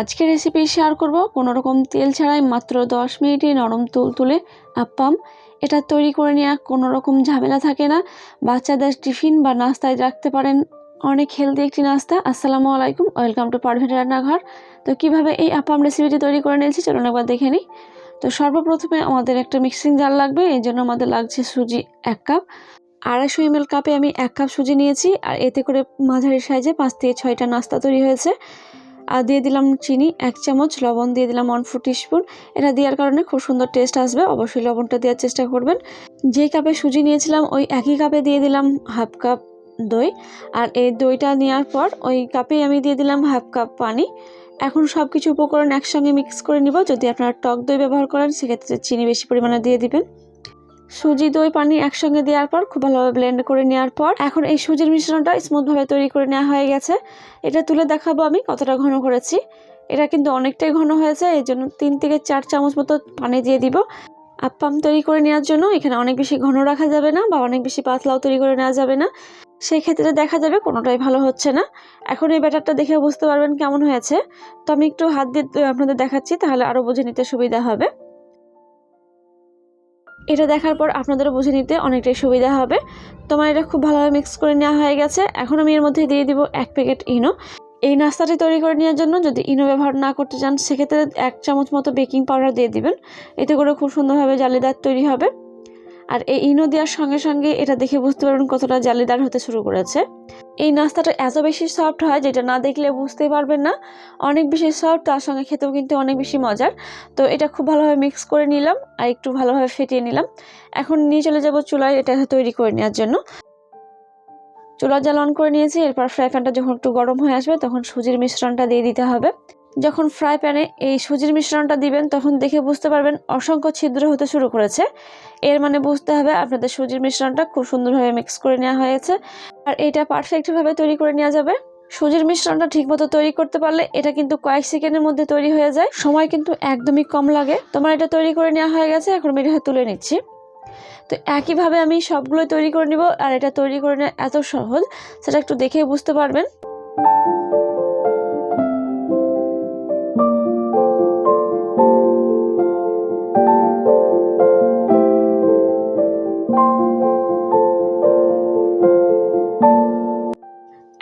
আজকে recipe share করব। কোনো রকম তেল ছাড়াই মাত্র দশ মিনিটে নরম তুল তুলে আপ্পাম। এটা তৈরি করে নেওয়া কোনো রকম ঝামেলা থাকে না। বাচ্চাদের টিফিন বা নাস্তায় রাখতে পারেন অনেক হেলদি একটি নাস্তা। আসসালামু আলাইকুম ওয়েলকাম টু পারভেট রান্নাঘর। তো কীভাবে এই আপ্পাম রেসিপিটি তৈরি করে নিয়েছি চলুন একবার দেখে নিই। তো সর্বপ্রথমে আমাদের একটা মিক্সিং জার লাগবে, এই জন্য আমাদের লাগছে সুজি এক কাপ আড়াইশো এমএল কাপে আমি এক কাপ সুজি নিয়েছি, আর এতে করে মাঝারি সাইজে পাঁচ থেকে ছয়টা নাস্তা তৈরি হয়েছে। আর দিয়ে দিলাম চিনি, এক চামচ, লবণ দিয়ে দিলাম ওয়ান ফোর টিস্পুন এটা দেওয়ার কারণে খুব সুন্দর টেস্ট আসবে, অবশ্যই লবণটা দেওয়ার চেষ্টা করবেন। যে কাপে সুজি নিয়েছিলাম, ওই একই কাপে দিয়ে দিলাম হাফ কাপ দই। আর এই দইটা নেওয়ার পর, ওই কাপেই আমি দিয়ে দিলাম হাফ কাপ পানি। এখন সব কিছু উপকরণ একসঙ্গে মিক্স করে নিব। যদি আপনারা টক দই ব্যবহার করেন, সেক্ষেত্রে চিনি বেশি পরিমাণে দিয়ে দিবেন। সুজি, দই, পানি একসঙ্গে দেওয়ার পর খুব ভালোভাবে ব্লেন্ড করে নেওয়ার পর এখন এই সুজির মিশ্রণটা স্মুথভাবে তৈরি করে নেওয়া হয়ে গেছে। এটা তুলে দেখাবো আমি কতটা ঘন করেছি। এটা কিন্তু অনেকটাই ঘন হয়েছে এই জন্য তিন থেকে চার চামচ মতো পানি দিয়ে দিব। আপ্পাম তৈরি করে নেওয়ার জন্য এখানে অনেক বেশি ঘন রাখা যাবে না বা অনেক বেশি পাতলাও তৈরি করে নেওয়া যাবে না। সেই ক্ষেত্রে দেখা যাবে কোনোটাই ভালো হচ্ছে না। এখন এই ব্যাটারটা দেখে বুঝতে পারবেন কেমন হয়েছে। তো আমি একটু হাত দিয়ে আপনাদের দেখাচ্ছি, তাহলে আরও বুঝে নিতে সুবিধা হবে। এটা দেখার পর আপনাদেরও বুঝে নিতে অনেকটাই সুবিধা হবে। তোমার এটা খুব ভালোভাবে মিক্স করে নেওয়া হয়ে গেছে। এখন আমি এর মধ্যে দিয়ে দিব এক প্যাকেট ইনো এই নাস্তাটি তৈরি করে নেওয়ার জন্য যদি ইনো ব্যবহার না করতে চান, সেক্ষেত্রে এক চামচ মতো বেকিং পাউডার দিয়ে দিবেন। এতে করে খুব সুন্দরভাবে জালিদার তৈরি হবে। আর এই ইনো দেওয়ার সঙ্গে সঙ্গে এটা দেখে বুঝতে পারবেন কতটা জালিদার হতে শুরু করেছে। এই নাস্তাটা এত বেশি সফট হয় যেটা না দেখলে বুঝতেই পারবেন না। অনেক বেশি সফট তার সঙ্গে খেতেও কিন্তু অনেক বেশি মজার। তো এটা খুব ভালোভাবে মিক্স করে নিলাম আর একটু ভালোভাবে ফেটিয়ে নিলাম। এখন নিয়ে চলে যাব চুলায় এটা তৈরি করে নেওয়ার জন্য। চুলা জ্বাল অন করে নিয়েছি, এরপর ফ্রাই প্যানটা যখন একটু গরম হয়ে আসবে তখন সুজির মিশ্রণটা দিয়ে দিতে হবে। যখন ফ্রাই প্যানে এই সুজির মিশ্রণটা দিবেন, তখন দেখে বুঝতে পারবেন অসংখ্য ছিদ্র হতে শুরু করেছে। এর মানে বুঝতে হবে আপনাদের সুজির মিশ্রণটা খুব সুন্দরভাবে মিক্স করে নেওয়া হয়েছে। আর এটা পারফেক্টভাবে তৈরি করে নেওয়া যাবে। সুজির মিশ্রণটা ঠিকমতো তৈরি করতে পারলে এটা কিন্তু কয়েক সেকেন্ডের মধ্যে তৈরি হয়ে যায়। সময় কিন্তু একদমই কম লাগে। তোমার এটা তৈরি করে নেওয়া হয়ে গেছে, এখন আমি এটা তুলে নিচ্ছি। তো একইভাবে আমি সবগুলো তৈরি করে নিব, আর এটা তৈরি করে নেওয়া এত সহজ, সেটা একটু দেখে বুঝতে পারবেন।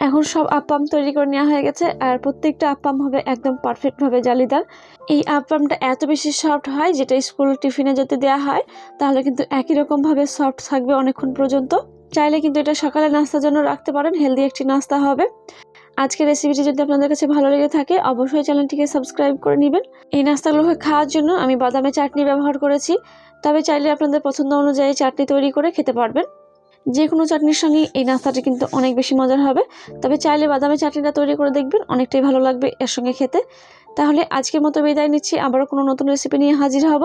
এখন সব আপ্পাম তৈরি করে নেওয়া হয়ে গেছে আর প্রত্যেকটা আপ্পাম হবে একদম পারফেক্টভাবে জালিদার এই আপ্পামটা এত বেশি সফট হয় যেটা স্কুল টিফিনে যদি দেওয়া হয়, তাহলে কিন্তু একই রকমভাবে সফট থাকবে অনেকক্ষণ পর্যন্ত। চাইলে কিন্তু এটা সকালে নাস্তার জন্য রাখতে পারেন হেলদি একটি নাস্তা হবে। আজকের রেসিপিটি যদি আপনাদের কাছে ভালো লেগে থাকে, অবশ্যই চ্যানেলটিকে সাবস্ক্রাইব করে নেবেন। এই নাস্তাগুলোকে খাওয়ার জন্য আমি বাদামে চাটনি ব্যবহার করেছি, তবে চাইলে আপনাদের পছন্দ অনুযায়ী চাটনি তৈরি করে খেতে পারবেন। যে কোনো চাটনির সঙ্গে এই নাস্তাটা কিন্তু অনেক বেশি মজার হবে। তবে চাইলে বাদামের চাটনিটা তৈরি করে দেখবেন, অনেকটাই ভালো লাগবে এর সঙ্গে খেতে। তাহলে আজকের মতো বিদায় নিচ্ছি, আবারও কোনো নতুন রেসিপি নিয়ে হাজির হব।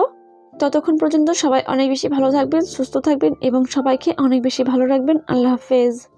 ততক্ষণ পর্যন্ত সবাই অনেক বেশি ভালো থাকবেন, সুস্থ থাকবেন এবং সবাইকে অনেক বেশি ভালো রাখবেন। আল্লাহ হাফেজ।